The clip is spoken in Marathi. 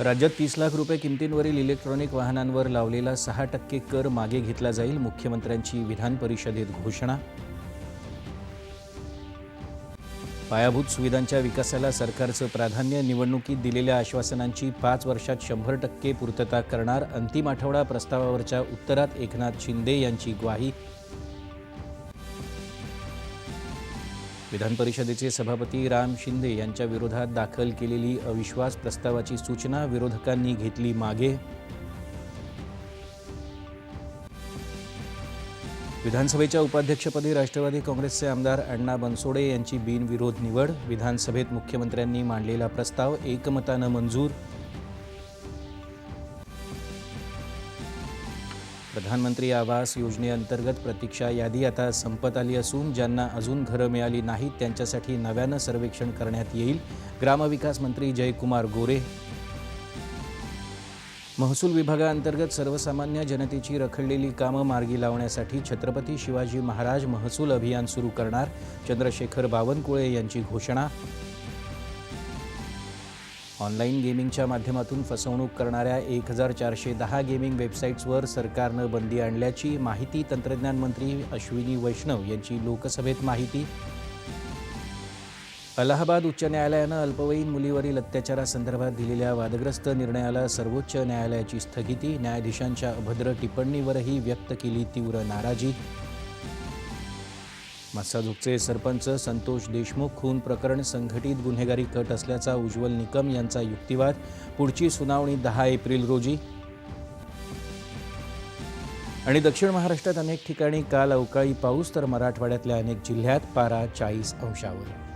राज्यात तीस लाख रुपये किमतींवरील इलेक्ट्रॉनिक वाहनांवर लावलेला सहा टक्के कर मागे घेतला जाईल मुख्यमंत्र्यांची विधान परिषदेत घोषणा. पायाभूत सुविधांच्या विकासाला सरकारचं प्राधान्य निवडणुकीत दिलेल्या आश्वासनांची पाच वर्षात शंभर टक्के पूर्तता करणार अंतिम आठवडा प्रस्तावावरच्या उत्तरात एकनाथ शिंदे यांची ग्वाही विधान परिषदेचे सभापती राम शिंदे यांच्या विरोधात दाखल केलेली अविश्वास प्रस्तावाची सूचना विरोधकांनी घेतली मागे. विधानसभेच्या उपाध्यक्षपदी राष्ट्रवादी काँग्रेसचे आमदार अण्णा बनसोडे यांची बिनविरोध निवड. विधानसभेत मुख्यमंत्र्यांनी मांडलेला प्रस्ताव एकमतानं मंजूर. प्रधानमंत्री आवास योजनेअंतर्गत प्रतीक्षा यादी आता संपत आली असून ज्यांना अजून घरं मिळाली नाहीत त्यांच्यासाठी नव्यानं सर्वेक्षण करण्यात येईल. ग्रामविकास मंत्री जयकुमार गोरे. महसूल विभागाअंतर्गत सर्वसामान्य जनतेची रखडलेली कामं मार्गी लावण्यासाठी छत्रपती शिवाजी महाराज महसूल अभियान सुरू करणार चंद्रशेखर बावनकुळे यांची घोषणा. ऑनलाईन गेमिंगच्या माध्यमातून फसवणूक करणाऱ्या एक हजार चारशे दहा गेमिंग वेबसाईट्सवर सरकारनं बंदी आणल्याची माहिती तंत्रज्ञान मंत्री अश्विनी वैष्णव यांची लोकसभेत माहिती. अलाहाबाद उच्च न्यायालयानं अल्पवयीन मुलीवरील अत्याचारासंदर्भात दिलेल्या वादग्रस्त निर्णयाला सर्वोच्च न्यायालयाची स्थगिती. न्यायाधीशांच्या अभद्र टिप्पणीवरही व्यक्त केली तीव्र नाराजी. मस्साजोगचे सरपंच संतोष देशमुख खून प्रकरण संघटित गुन्हेगारी कट असल्याचा उज्ज्वल निकम यांचा युक्तिवाद. पुढची सुनावणी दहा एप्रिल रोजी. आणि दक्षिण महाराष्ट्रात अनेक ठिकाणी काल अवकाळी पाऊस तर मराठवाड्यातल्या अनेक जिल्ह्यात पारा चाळीस अंशावर.